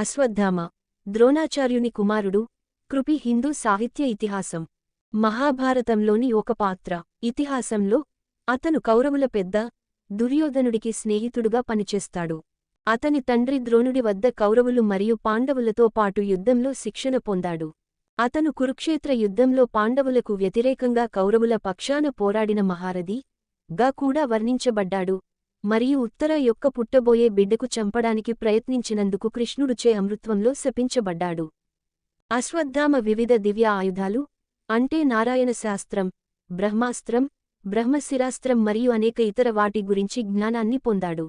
అశ్వత్థామ ద్రోణాచార్యుని కుమారుడు కృపి హిందూ సాహిత్య ఇతిహాసం. మహాభారతంలోని ఒక పాత్ర ఇతిహాసంలో అతను కౌరవుల పెద్ద దుర్యోధనుడికి స్నేహితుడుగా పనిచేస్తాడు. అతని తండ్రి ద్రోణుడి వద్ద కౌరవులు మరియు పాండవులతో పాటు యుద్ధంలో శిక్షణ పొందాడు. అతను కురుక్షేత్ర యుద్ధంలో పాండవులకు వ్యతిరేకంగా కౌరవుల పక్షాన పోరాడిన మహారథి గా కూడా వర్ణించబడ్డాడు. మరియు ఉత్తర యొక్క పుట్టబోయే బిడ్డకు చంపడానికి ప్రయత్నించినందుకు కృష్ణుడుచే అమృత్వంలో శపించబడ్డాడు. అశ్వత్థామ వివిధ దివ్య ఆయుధాలు అంటే నారాయణ శాస్త్రం బ్రహ్మాస్త్రం బ్రహ్మశిరాస్త్రం మరియు అనేక ఇతర వాటి గురించి జ్ఞానాన్ని పొందాడు.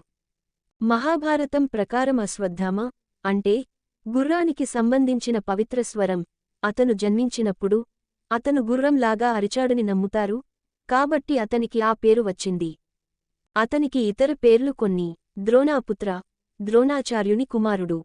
మహాభారతం ప్రకారం అశ్వత్థామ అంటే గుర్రానికి సంబంధించిన పవిత్ర స్వరం అతను జన్మించినప్పుడు అతను గుర్రంలాగా అరిచాడని నమ్ముతారు కాబట్టి అతనికి ఆ పేరు వచ్చింది. అతనికి ఇతర పేర్లు కొన్ని. ద్రోణాపుత్ర ద్రోణాచార్యుని కుమారుడు.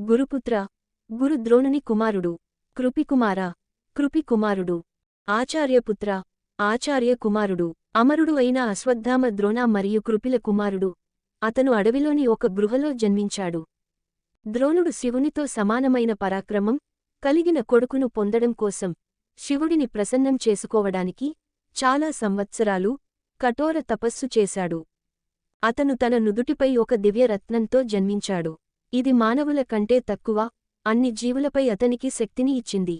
గురుపుత్ర గురు ద్రోణుని కుమారుడు. కృపికుమార కృపికుమారుడు. ఆచార్యపుత్ర ఆచార్య కుమారుడు. అమరుడు అయిన అశ్వత్థామ ద్రోణ మరియు కృపిల కుమారుడు. అతను అడవిలోని ఒక గృహలో జన్మించాడు. ద్రోణుడు శివునితో సమానమైన పరాక్రమం కలిగిన కొడుకును పొందడం కోసం శివుడిని ప్రసన్నం చేసుకోవడానికి చాలా సంవత్సరాలు కఠోర తపస్సు చేశాడు. అతను తన నుదుటిపై ఒక దివ్యరత్నంతో జన్మించాడు. ఇది మానవుల కంటే తక్కువ అన్ని జీవులపై అతనికి శక్తిని ఇచ్చింది.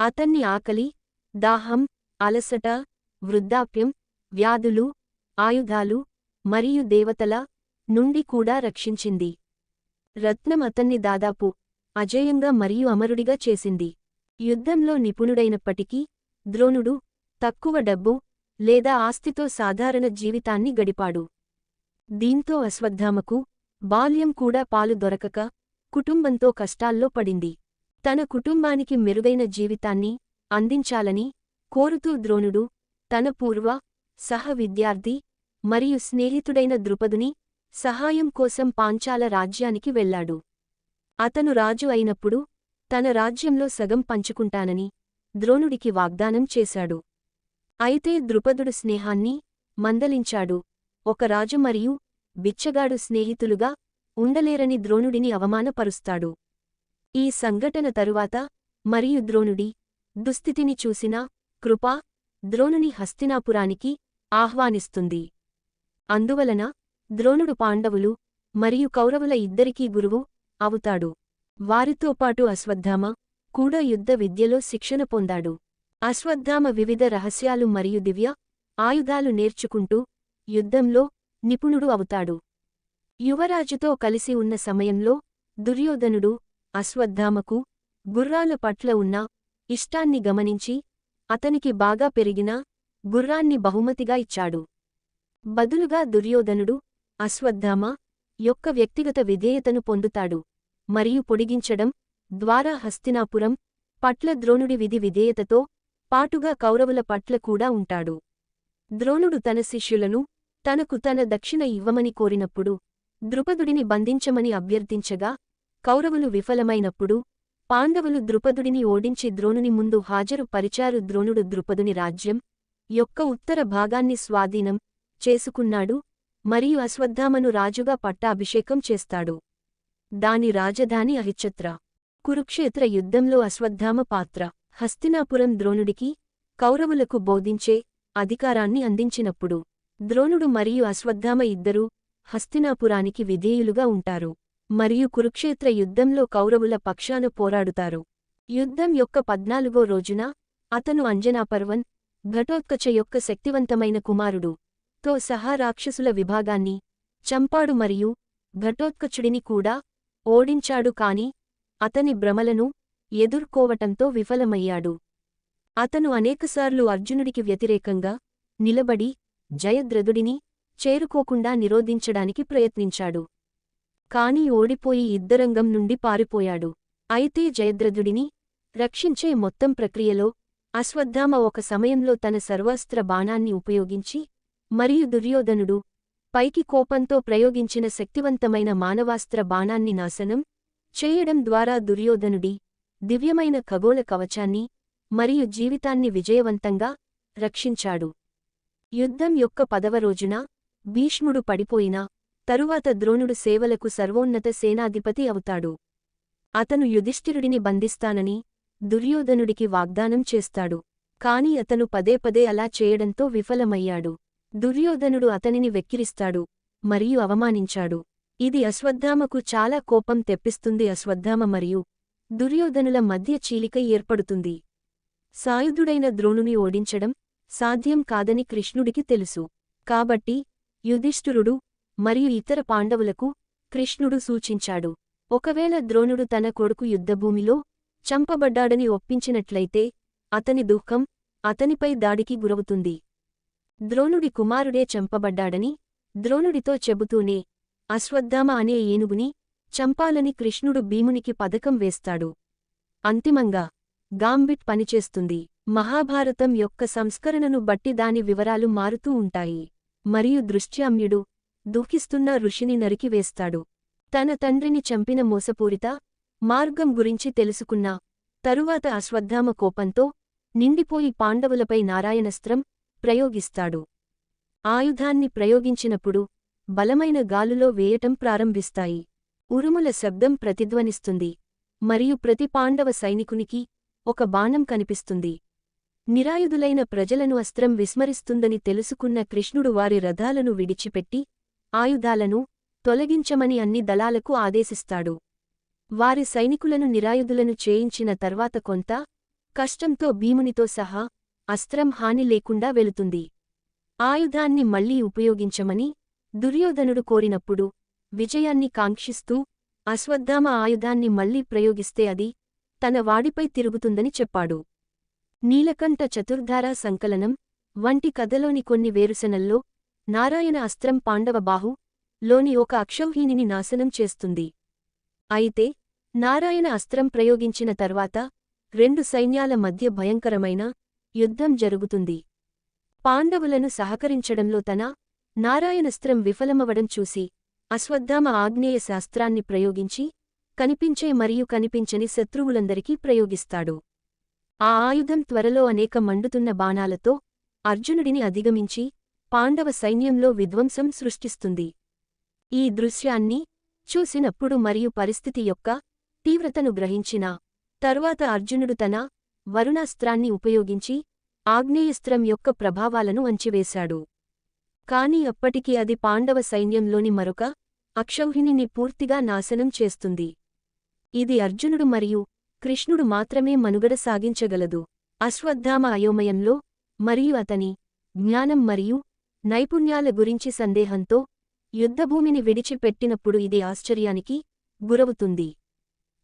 అతన్ని ఆకలి దాహం అలసట వృద్ధాప్యం వ్యాధులు ఆయుధాలు మరియు దేవతల నుండి కూడా రక్షించింది. రత్నం అతన్ని దాదాపు అజేయంగా మరియు అమరుడిగా చేసింది. యుద్ధంలో నిపుణుడైనప్పటికీ ద్రోణుడు తక్కువ డబ్బు లేదా ఆస్తితో సాధారణ జీవితాన్ని గడిపాడు. దీంతో అశ్వత్థామకు బాల్యం కూడా పాలు దొరకక కుటుంబంతో కష్టాల్లో పడింది. తన కుటుంబానికి మెరుగైన జీవితాన్ని అందించాలని కోరుతూ ద్రోణుడు తన పూర్వ సహ విద్యార్థి మరియు స్నేహితుడైన ద్రుపదుని సహాయం కోసం పాంచాల రాజ్యానికి వెళ్ళాడు అతను రాజు అయినప్పుడు తన రాజ్యంలో సగం పంచుకుంటానని ద్రోణుడికి వాగ్దానం చేశాడు. అయితే ద్రుపదుడు స్నేహాన్ని మందలించాడు. ఒక రాజు మరియు బిచ్చగాడు స్నేహితులుగా ఉండలేరని ద్రోణుడిని అవమానపరుస్తాడు. ఈ సంఘటన తరువాత మరియు ద్రోణుడి దుస్థితిని చూసిన కృపా ద్రోణుని హస్తినాపురానికి ఆహ్వానిస్తుంది. అందువలన ద్రోణుడు పాండవులు మరియు కౌరవుల ఇద్దరికీ గురువు అవుతాడు. వారితో పాటు అశ్వత్థామ కూడా యుద్ధ విద్యలో శిక్షణ పొందాడు. అశ్వత్థామ వివిధ రహస్యాలు మరియు దివ్య ఆయుధాలు నేర్చుకుంటూ యుద్ధంలో నిపుణుడు అవుతాడు. యువరాజుతో కలిసి ఉన్న సమయంలో దుర్యోధనుడు అశ్వత్థామకు గుర్రాల పట్ల ఉన్న ఇష్టాన్ని గమనించి అతనికి బాగా పెరిగిన గుర్రాన్ని బహుమతిగా ఇచ్చాడు. బదులుగా దుర్యోధనుడు అశ్వత్థామ యొక్క వ్యక్తిగత విధేయతను పొందుతాడు మరియు పొడిగించడం ద్వారా హస్తినాపురం పట్ల ద్రోణుడి విధి విధేయతతో పాటుగా కౌరవుల పట్ల కూడా ఉంటాడు. ద్రోణుడు తన శిష్యులను తనకు తన దక్షిణ ఇవ్వమని కోరినప్పుడు ద్రుపదుడిని బంధించమని అభ్యర్థించగా కౌరవులు విఫలమైనప్పుడు పాండవులు ద్రుపదుడిని ఓడించి ద్రోణుని ముందు హాజరు పరిచారు ద్రోణుడు ద్రుపదుని రాజ్యం యొక్క ఉత్తర భాగాన్ని స్వాధీనం చేసుకున్నాడు మరియు అశ్వత్థామను రాజుగా పట్టాభిషేకం చేస్తాడు. దాని రాజధాని అహిచత్ర. కురుక్షేత్ర యుద్ధంలో అశ్వత్థామ పాత్ర. హస్తినాపురం ద్రోణుడికి కౌరవులకు బోధించే అధికారాన్ని అందించినప్పుడు ద్రోణుడు మరియు అశ్వత్థామ ఇద్దరూ హస్తినాపురానికి విధేయులుగా ఉంటారు. మరియు కురుక్షేత్ర యుద్ధంలో కౌరవుల పక్షాన పోరాడుతారు. యుద్ధం యొక్క పద్నాలుగో రోజున అతను అంజనాపర్వన్ ఘటోత్కచ యొక్క శక్తివంతమైన కుమారుడు. తో సహా రాక్షసుల విభాగాన్ని చంపాడు మరియు ఘటోత్కచుడిని కూడా ఓడించాడు కాని అతని భ్రమలను ఎదుర్కోవటంతో విఫలమయ్యాడు. అతను అనేకసార్లు అర్జునుడికి వ్యతిరేకంగా నిలబడి జయద్రథుడిని చేరుకోకుండా నిరోధించడానికి ప్రయత్నించాడు. కాని ఓడిపోయి యుద్ధరంగం నుండి పారిపోయాడు. అయితే జయద్రథుడిని రక్షించే మొత్తం ప్రక్రియలో అశ్వత్థామ ఒక సమయంలో తన సర్వాస్త్ర బాణాన్ని ఉపయోగించి మరియు దుర్యోధనుడు పైకి కోపంతో ప్రయోగించిన శక్తివంతమైన మానవాస్త్ర బాణాన్ని నాశనం చేయడం ద్వారా దుర్యోధనుడి దివ్యమైన ఖగోళ కవచాన్ని మరియు జీవితాన్ని విజయవంతంగా రక్షించాడు. యుద్ధం యొక్క పదవ రోజున భీష్ముడు పడిపోయినా తరువాత ద్రోణుడు సేవలకు సర్వోన్నత సేనాధిపతి అవుతాడు. అతను యుధిష్ఠిరుడిని బంధిస్తానని దుర్యోధనుడికి వాగ్దానం చేస్తాడు. కాని అతను పదే పదే అలా చేయడంతో విఫలమయ్యాడు. దుర్యోధనుడు అతనిని వెక్కిరిస్తాడు మరియు అవమానించాడు. ఇది అశ్వత్థామకు చాలా కోపం తెప్పిస్తుంది. అశ్వత్థామ మరియు దుర్యోధనుల మధ్య చీలిక ఏర్పడుతుంది. సాయుధుడైన ద్రోణుని ఓడించడం సాధ్యం కాదని కృష్ణుడికి తెలుసు. కాబట్టి యుధిష్ఠురుడు మరియు ఇతర పాండవులకు కృష్ణుడు సూచించాడు. ఒకవేళ ద్రోణుడు తన కొడుకు యుద్ధభూమిలో చంపబడ్డాడని ఒప్పించినట్లయితే అతని దుఃఖం అతనిపై దాడికి గురవుతుంది. ద్రోణుడి కుమారుడే చంపబడ్డాడని ద్రోణుడితో చెబుతూనే అశ్వత్థామ అనే ఏనుగుని చంపాలని కృష్ణుడు భీమునికి పథకం వేస్తాడు. అంతిమంగా గాంబిట్ పనిచేస్తుంది. మహాభారతం యొక్క సంస్కరణను బట్టి దాని వివరాలు మారుతూ ఉంటాయి. మరియు దృశ్యామ్యుడు దుఃఖిస్తున్న ఋషిని నరికివేస్తాడు తన తండ్రిని చంపిన మోసపూరిత మార్గం గురించి తెలుసుకున్న తరువాత అశ్వత్థామ కోపంతో నిండిపోయి పాండవులపై నారాయణస్త్రం ప్రయోగిస్తాడు. ఆయుధాన్ని ప్రయోగించినప్పుడు బలమైన గాలులో వేయటం ప్రారంభిస్తాయి. ఉరుముల శబ్దం ప్రతిధ్వనిస్తుంది మరియు ప్రతి పాండవ సైనికునికి ఒక బాణం కనిపిస్తుంది. నిరాయుధులైన ప్రజలను అస్త్రం విస్మరిస్తుందని తెలుసుకున్న కృష్ణుడు వారి రథాలను విడిచిపెట్టి ఆయుధాలను తొలగించమని అన్ని దళాలకు ఆదేశిస్తాడు. వారి సైనికులను నిరాయుధులను చేయించిన తర్వాత కొంత కష్టంతో భీమునితో సహా అస్త్రం హాని లేకుండా వెళుతుంది. ఆయుధాన్ని మళ్ళీ ఉపయోగించమని దుర్యోధనుడు కోరినప్పుడు విజయాన్ని కాంక్షిస్తూ అశ్వత్థామ ఆయుధాన్ని మళ్ళీ ప్రయోగిస్తే అది తన వాడిపై తిరుగుతుందని చెప్పాడు. నీలకంఠ చతుర్ధారా సంకలనం వంటి కథలోని కొన్ని వేరుసెనల్లో నారాయణ అస్త్రం పాండవ బాహు లోని ఒక అక్షౌహీనిని నాశనం చేస్తుంది. అయితే నారాయణ అస్త్రం ప్రయోగించిన తర్వాత రెండు సైన్యాల మధ్య భయంకరమైన యుద్ధం జరుగుతుంది. పాండవులను సహకరించడంలో తన నారాయణస్త్రం విఫలమవడం చూసి అశ్వత్థామ ఆగ్నేయ శాస్త్రాన్ని ప్రయోగించి కనిపించే మరియు కనిపించని శత్రువులందరికీ ప్రయోగిస్తాడు. ఆ ఆయుధం త్వరలో అనేక మండుతున్న బాణాలతో అర్జునుడిని అధిగమించి పాండవ సైన్యంలో విధ్వంసం సృష్టిస్తుంది. ఈ దృశ్యాన్ని చూసినప్పుడు మరియు పరిస్థితి యొక్క తీవ్రతను గ్రహించిన తరువాత అర్జునుడు తన వరుణాస్త్రాన్ని ఉపయోగించి ఆగ్నేయస్త్రం యొక్క ప్రభావాలను అంచివేశాడు. కాని అప్పటికి అది పాండవ సైన్యంలోని మరొక అక్షౌహిణిని పూర్తిగా నాశనం చేస్తుంది. ఇది అర్జునుడు మరియు కృష్ణుడు మాత్రమే మనుగడ సాగించగలదు. అశ్వత్థామ అయోమయంలో మరియు అతని జ్ఞానం మరియు నైపుణ్యాల గురించి సందేహంతో యుద్ధభూమిని విడిచిపెట్టినప్పుడు ఇది ఆశ్చర్యానికి గురవుతుంది.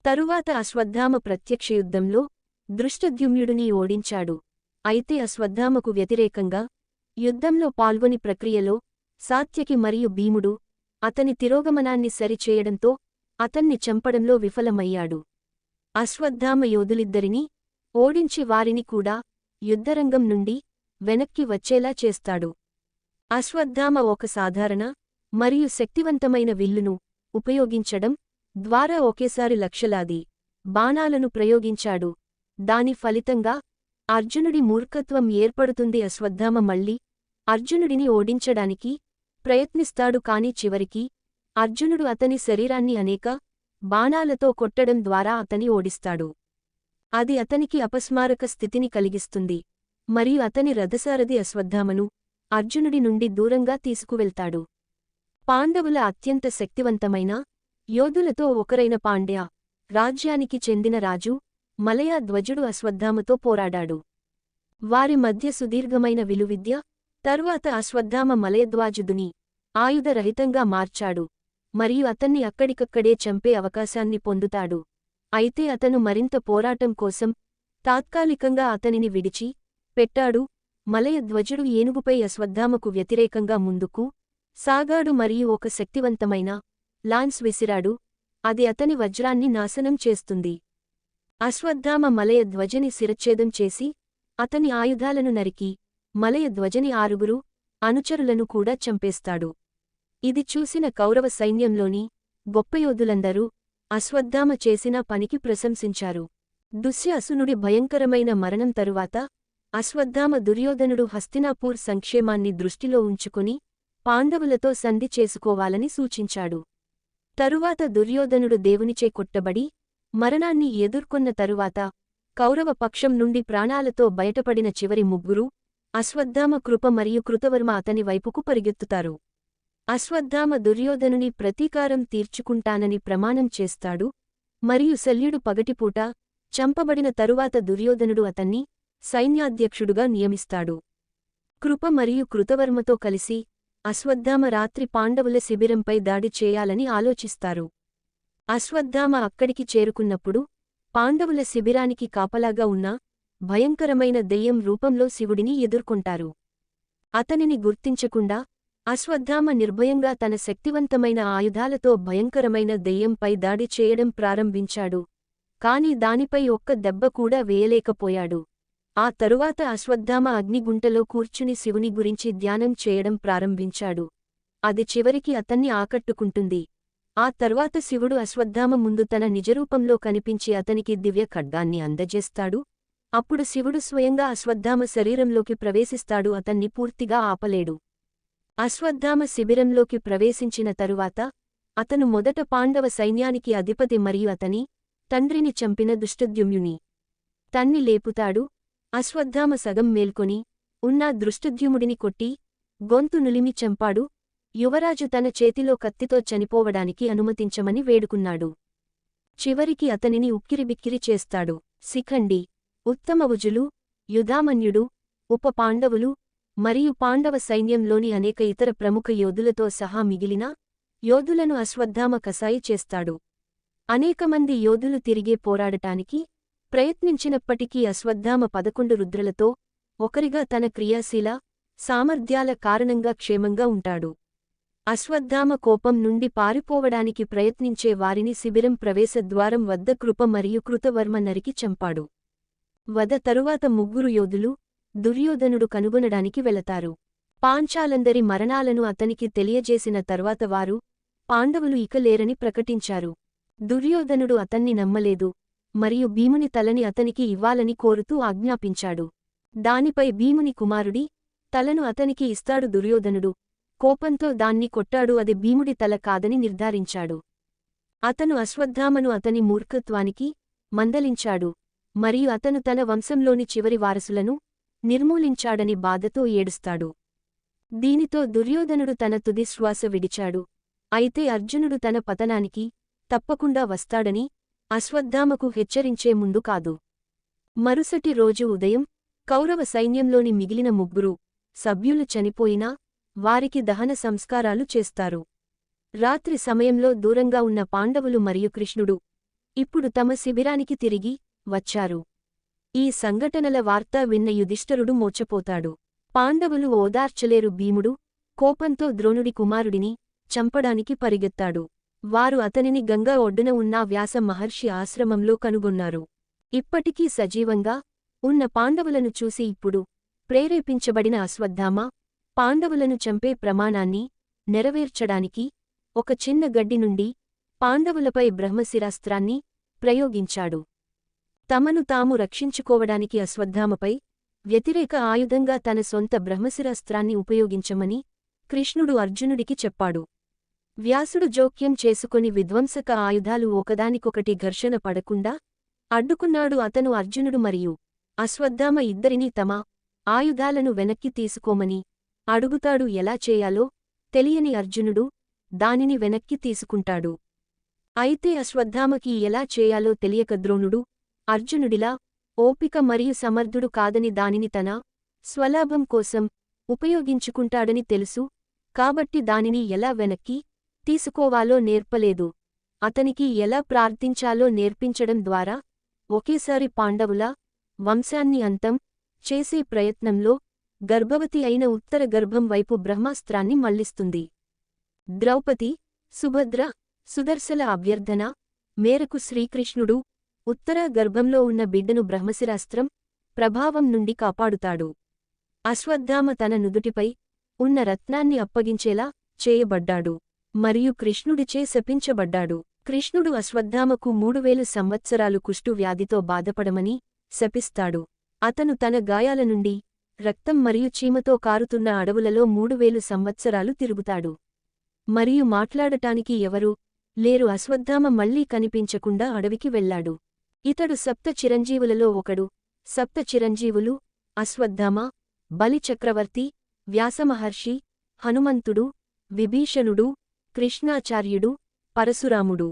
తరువాత అశ్వత్థామ ప్రత్యక్ష యుద్ధంలో దృష్టద్యుమ్యుడిని ఓడించాడు. అయితే అశ్వత్థామకు వ్యతిరేకంగా యుద్ధంలో పాల్గొని ప్రక్రియలో సాత్యకి మరియు భీముడు అతని తిరోగమనాన్ని సరిచేయడంతో అతన్ని చంపడంలో విఫలమయ్యాడు. అశ్వత్థామ యోధులిద్దరినీ ఓడించి వారిని కూడా యుద్ధరంగం నుండి వెనక్కి వచ్చేలా చేస్తాడు. అశ్వత్థామ ఒక సాధారణ మరియు శక్తివంతమైన విల్లును ఉపయోగించడం ద్వారా ఒకేసారి లక్షలాది బాణాలను ప్రయోగించాడు. దాని ఫలితంగా అర్జునుడి మూర్ఖత్వం ఏర్పడుతుంది. అశ్వత్థామ మళ్ళీ అర్జునుడిని ఓడించడానికి ప్రయత్నిస్తాడు కాని చివరికి అర్జునుడు అతని శరీరాన్ని అనేక బాణాలతో కొట్టడం ద్వారా అతని ఓడిస్తాడు. అది అతనికి అపస్మారక స్థితిని కలిగిస్తుంది. మరియు అతని రథసారథి అశ్వత్థామను అర్జునుడి నుండి దూరంగా తీసుకువెళ్తాడు. పాండవుల అత్యంత శక్తివంతమైన యోధులతో ఒకరైన పాండ్య రాజ్యానికి చెందిన రాజు మలయా ధ్వజుడు అశ్వత్థామతో పోరాడాడు. వారి మధ్య సుదీర్ఘమైన విలువిద్య తరువాత అశ్వత్థామ మలయధ్వాజుదుని ఆయుధరహితంగా మార్చాడు. మరియు అతన్ని అక్కడికక్కడే చంపే అవకాశాన్ని పొందుతాడు. అయితే అతను మరింత పోరాటం కోసం తాత్కాలికంగా అతనిని విడిచి పెట్టాడు. మలయధ్వజుడు ఏనుగుపై అశ్వత్థామకు వ్యతిరేకంగా ముందుకు సాగాడు మరియు ఒక శక్తివంతమైన లాన్స్ విసిరాడు. అది అతని వజ్రాన్ని నాశనం చేస్తుంది. అశ్వత్థామ మలయధ్వజని శిరచ్ఛేదం చేసి అతని ఆయుధాలను నరికి మలయ ధ్వజని ఆరుగురు అనుచరులను కూడా చంపేస్తాడు. ఇది చూసిన కౌరవ సైన్యంలోని గొప్పయోధులందరూ అశ్వత్థామ చేసిన పనికి ప్రశంసించారు. దుశ్యాసునుడి భయంకరమైన మరణం తరువాత అశ్వత్థామ దుర్యోధనుడు హస్తినాపూర్ సంక్షేమాన్ని దృష్టిలో ఉంచుకుని పాండవులతో సంధి చేసుకోవాలని సూచించాడు. తరువాత దుర్యోధనుడు దేవునిచే కొట్టబడి మరణాన్ని ఎదుర్కొన్న తరువాత కౌరవ పక్షం నుండి ప్రాణాలతో బయటపడిన చివరి ముగ్గురు అశ్వత్థామ కృప మరియు కృతవర్మ అతని వైపుకు పరిగెత్తుతారు. అశ్వత్థామ దుర్యోధనుని ప్రతీకారం తీర్చుకుంటానని ప్రమాణం చేస్తాడు మరియు శల్యుడు పగటిపూట చంపబడిన తరువాత దుర్యోధనుడు అతన్ని సైన్యాధ్యక్షుడుగా నియమిస్తాడు. కృప మరియు కృతవర్మతో కలిసి అశ్వత్థామ రాత్రి పాండవుల శిబిరంపై దాడి చేయాలని ఆలోచిస్తారు. అశ్వత్థామ అక్కడికి చేరుకున్నప్పుడు పాండవుల శిబిరానికి కాపలాగా ఉన్న భయంకరమైన దెయ్యం రూపంలో శివుడిని ఎదుర్కొంటారు. అతనిని గుర్తించకుండా అశ్వత్థామ నిర్భయంగా తన శక్తివంతమైన ఆయుధాలతో భయంకరమైన దెయ్యంపై దాడి చేయడం ప్రారంభించాడు. కాని దానిపై ఒక్క దెబ్బ కూడా వేయలేకపోయాడు. ఆ తరువాత అశ్వత్థామ అగ్నిగుంటలో కూర్చుని శివుని గురించి ధ్యానం చేయడం ప్రారంభించాడు. అది చివరికి అతన్ని ఆకట్టుకుంటుంది. ఆ తర్వాత శివుడు అశ్వత్థామ ముందు తన నిజరూపంలో కనిపించి అతనికి దివ్య ఖడ్గాన్ని అందజేస్తాడు. అప్పుడు శివుడు స్వయంగా అశ్వత్థామ శరీరంలోకి ప్రవేశిస్తాడు అతన్ని పూర్తిగా ఆపలేడు. అశ్వత్థామ శిబిరంలోకి ప్రవేశించిన తరువాత అతను మొదట పాండవ సైన్యానికి అధిపతి మరియు అతని తండ్రిని చంపిన దుష్టద్యుమ్యుని తన్ని లేపుతాడు అశ్వత్థామ సగం మేల్కొని ఉన్న దృష్టద్యుముడిని కొట్టి గొంతు నులిమి చంపాడు యువరాజు తన చేతిలో కత్తితో చనిపోవడానికి అనుమతించమని వేడుకున్నాడు. చివరికి అతనిని ఉక్కిరిబిక్కిరి చేస్తాడు. శిఖండి ఉత్తమవుజులు యుధామన్యుడు ఉప పాండవులు మరియు పాండవ సైన్యంలోని అనేక ఇతర ప్రముఖ యోధులతో సహా మిగిలిన యోధులను అశ్వత్థామ కసాయి చేస్తాడు. అనేకమంది యోధులు తిరిగే పోరాడటానికి ప్రయత్నించినప్పటికీ అశ్వత్థామ పదకొండు రుద్రలతో ఒకరిగా తన క్రియాశీల సామర్థ్యాల కారణంగా క్షేమంగా ఉంటాడు. అశ్వత్థామ కోపం నుండి పారిపోవడానికి ప్రయత్నించే వారిని శిబిరం ప్రవేశద్వారం వద్ద కృప మరియు కృతవర్మ నరికి చంపాడు. వద తరువాత ముగ్గురు యోధులు దుర్యోధనుడు కనుగొనడానికి వెళతారు. పాంచాలందరి మరణాలను అతనికి తెలియజేసిన తర్వాత వారు పాండవులు ఇక లేరని ప్రకటించారు. దుర్యోధనుడు అతన్ని నమ్మలేదు మరియు భీముని తలని అతనికి ఇవ్వాలని కోరుతూ ఆజ్ఞాపించాడు. దానిపై భీముని కుమారుడి తలను అతనికి ఇస్తాడు దుర్యోధనుడు. కోపంతో దాన్ని కొట్టాడు అది భీముడి తల కాదని నిర్ధారించాడు. అతను అశ్వత్థామను అతని మూర్ఖత్వానికి మందలించాడు. మరియు అతను తన వంశంలోని చివరి వారసులను నిర్మూలించాడని బాధతో ఏడుస్తాడు. దీనితో దుర్యోధనుడు తన తుది శ్వాస విడిచాడు. అయితే అర్జునుడు తన పతనానికి తప్పకుండా వస్తాడని అశ్వత్థామకు హెచ్చరించే ముందు కాదు. మరుసటి రోజు ఉదయం కౌరవ సైన్యంలోని మిగిలిన ముగ్గురు సభ్యులు చనిపోయినా వారికి దహన సంస్కారాలు చేస్తారు. రాత్రి సమయంలో దూరంగా ఉన్న పాండవులు మరియు కృష్ణుడు ఇప్పుడు తమ శిబిరానికి తిరిగి వచ్చారు. ఈ సంఘటనల వార్త విన్న యుధిష్ఠరుడు మోచపోతాడు పాండవులు ఓదార్చలేరు భీముడు కోపంతో ద్రోణుడి కుమారుడిని చంపడానికి పరిగెత్తాడు. వారు అతనిని గంగా ఒడ్డున ఉన్న వ్యాస మహర్షి ఆశ్రమంలో కనుగొన్నారు. ఇప్పటికీ సజీవంగా ఉన్న పాండవులను చూసి ఇప్పుడు ప్రేరేపించబడిన అశ్వత్థామ పాండవులను చంపే ప్రమాణాన్ని నెరవేర్చడానికి ఒక చిన్న గడ్డి నుండి పాండవులపై బ్రహ్మశిరాస్త్రాన్ని ప్రయోగించాడు. తమను తాము రక్షించుకోవడానికి అశ్వత్థామపై వ్యతిరేక ఆయుధంగా తన సొంత బ్రహ్మశిరాస్త్రాన్ని ఉపయోగించమని కృష్ణుడు అర్జునుడికి చెప్పాడు. వ్యాసుడు జోక్యం చేసుకుని విధ్వంసక ఆయుధాలు ఒకదానికొకటి ఘర్షణ పడకుండా అడ్డుకున్నాడు అతను అర్జునుడు మరియు అశ్వత్థామ ఇద్దరినీ తమ ఆయుధాలను వెనక్కి తీసుకోమని అడుగుతాడు. ఎలా చేయాలో తెలియని అర్జునుడు దానిని వెనక్కి తీసుకుంటాడు. అయితే అశ్వత్థామకి ఎలా చేయాలో తెలియక ద్రోణుడు అర్జునుడిలా ఓపిక మరియు సమర్థుడు కాదని దానిని తన స్వలాభం కోసం ఉపయోగించుకుంటాడని తెలుసు కాబట్టి దానిని ఎలా వెనక్కి తీసుకోవాలో నేర్పలేదు. అతనికి ఎలా ప్రార్థించాలో నేర్పించడం ద్వారా ఒకేసారి పాండవుల వంశాన్ని అంతం చేసే ప్రయత్నంలో గర్భవతి అయిన ఉత్తర గర్భం వైపు బ్రహ్మాస్త్రాన్ని మళ్ళిస్తుంది ద్రౌపది సుభద్ర సుదర్శల అభ్యర్థన మేరకు శ్రీకృష్ణుడు ఉత్తర గర్భంలో ఉన్న బిడ్డను బ్రహ్మశిరాస్త్రం ప్రభావం నుండి కాపాడుతాడు. అశ్వత్థామ తన నుదుటిపై ఉన్న రత్నాన్ని అప్పగించేలా చేయబడ్డాడు. మరియు కృష్ణుడిచే శపించబడ్డాడు. కృష్ణుడు అశ్వత్థామకు మూడువేలు సంవత్సరాలు కుష్టు వ్యాధితో బాధపడమని శపిస్తాడు. అతను తన గాయాల నుండి రక్తం మరియు చీమతో కారుతున్న అడవులలో మూడువేలు సంవత్సరాలు తిరుగుతాడు. మరియు మాట్లాడటానికి ఎవరూ లేరు అశ్వత్థామ మళ్ళీ కనిపించకుండా అడవికి వెళ్ళాడు. ఇతడు సప్త చిరంజీవులలో ఒకడు. సప్త చిరంజీవులు అశ్వత్థామ బలిచక్రవర్తి వ్యాసమహర్షి హనుమంతుడు విభీషణుడు కృష్ణాచార్యుడు పరశురాముడు.